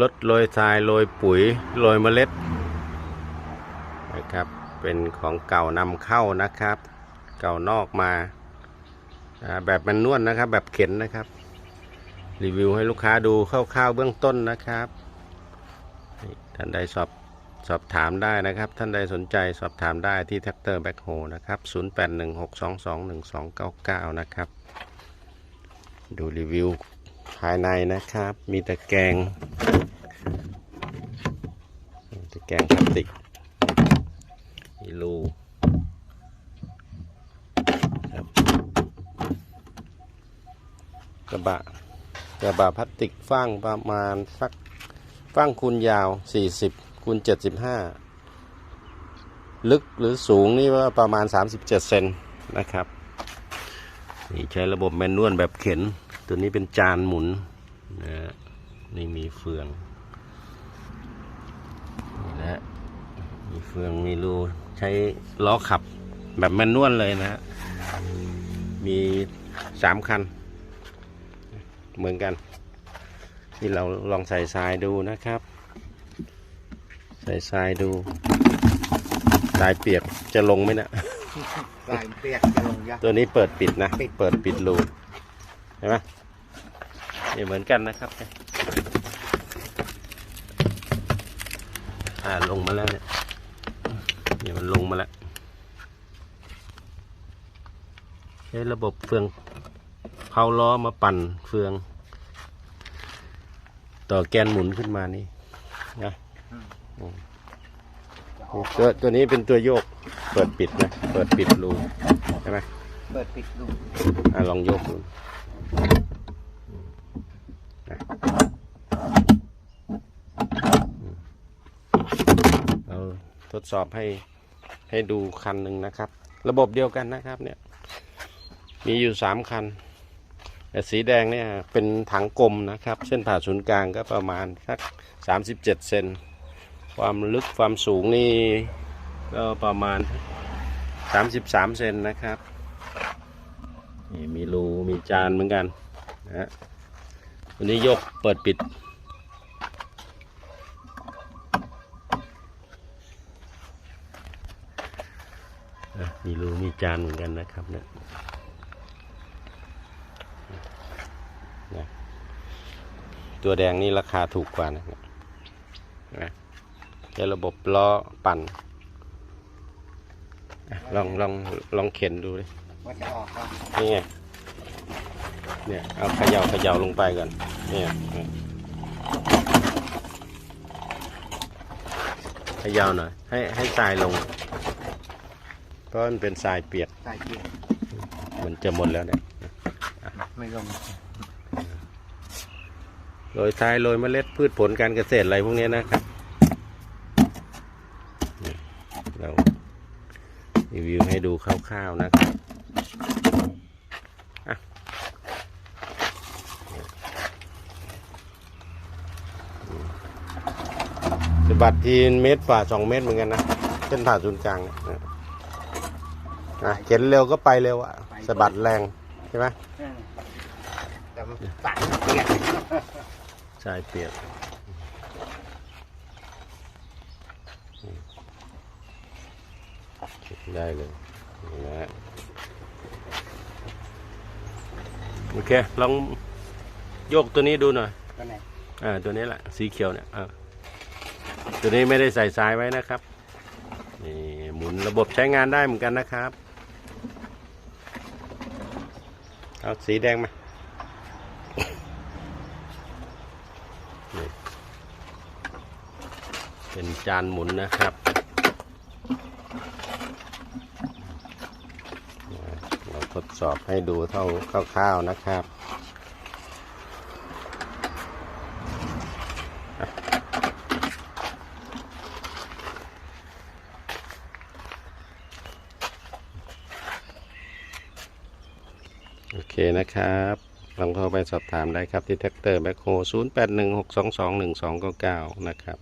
รถโรยทรายโรยปุ๋ยโรยเมล็ดนะครับ เป็นของเก่านำเข้านะครับ เก่านอกมาแบบมันนวลนะครับ แบบเข็นนะครับ รีวิวให้ลูกค้าดูคร่าวๆเบื้องต้นนะครับ ท่านใดสอบสอบถามได้นะครับ ท่านใดสนใจสอบถามได้ที่แท็กเตอร์แบ็คโฮนะครับ 0816221299 นะครับ ดูรีวิวภายในนะครับ มีตะแกรง กงพลาสติกมีรูครับกระบะกระบะพลาสติกฟ้างประมาณสักฟ้างคูณยาว 40คูณ75 ลึกหรือสูงนี่ว่าประมาณ 37 เซนนะครับนี่ใช้ระบบแมนนวลแบบเข็น ตัวนี้เป็นจานหมุนนะฮะนี่มีเฟือง นี่นะฮะมี เฟืองมีรูใช้ล้อขับแบบแมนนวลเลยนะฮะมีสามคัน เหมือนกัน ที่เราลองใส่ทรายดูนะครับ ใส่ทรายดูทรายเปียกจะลงไหมนะสายเปียกจะลงยากตัวนี้เปิดปิดนะปิดเปิดปิดรูเห็นไหมนี่เหมือนกันนะครับอ่าลงมาแล้วเนี่ย เนี่ยมันลงมาแล้วใช้ระบบเฟืองเผาล้อมาปั่นเฟือง ต่อแกนหมุนขึ้นมานี่นะอืมตัวตัวนี้เป็นตัวโยก เปิดปิดนะ เปิดปิดรูใช่ไหมเปิดปิดดูอะลองยกดูอะเราท ดสอบให้ให้ดูคันหนึ่งนะครับ ระบบเดียวกันนะครับเนี่ย มีอยู่สามคันแต่สีแดงเนี่ยเป็นถังกลมนะครับ เส้นผ่าศูนย์กลางก็ประมาณสักสามสิบเจ็ดเซนความลึกความสูงนี่ก็ประมาณสามสิบสามเซนนะครับนี่มีรูมีจานเหมือนกันนะฮะวันนี้ยกเปิดปิด มีรูมีจานเหมือนกันนะครับเนี่ยนะตัวแดงนี่ราคาถูกกว่านะเนี่ยนะใช้ระบบล้อปั่นอะลองลองลองเข็นดูดิว่าจะออกก็นี่ไงเนี่ยเอาเขย่าเขย่าลงไปก่อนเนี่ยเนี่ยเขย่าหน่อยให้ให้ทรายลง เพราะมันเป็นทรายเปียกสายเปียกมันจะหมดแล้วเนี่ย ไม่ลงโรยทรายโรยเมล็ดพืชผลการเกษตรอะไรพวกนี้นะครับนี่เรารีวิวให้ดูคร่าวๆนะครับอะสะบัดทีเมตรฝ่าสองเมตรเหมือนกันนะเส้นผ่าศูนย์กลางเนี่ยนะ อะเข็นเร็วก็ไปเร็วอะสะบัดแรงใช่ไหมแต่มันสายเปียกทรายเปียกได้เลยนี่นะฮะโอเค ลองโยกตัวนี้ดูหน่อยก็ไหนอ่าตัวนี้แหละ สีเขียวเนี่ยอ่าตัวนี้ไม่ได้ใส่สายไว้นะครับนี่หมุนระบบใช้งานได้เหมือนกันนะครับ เอาสีแดงมาเป็นจานหมุนนะครับเราทดสอบให้ดูเท่าคร่าวๆนะครับ โอเคนะครับลองโทรไปสอบถามได้ครับที่แท็กเตอร์แบ็คโฮ0 8 1 6 2 2 1 2 9 9 นะครับ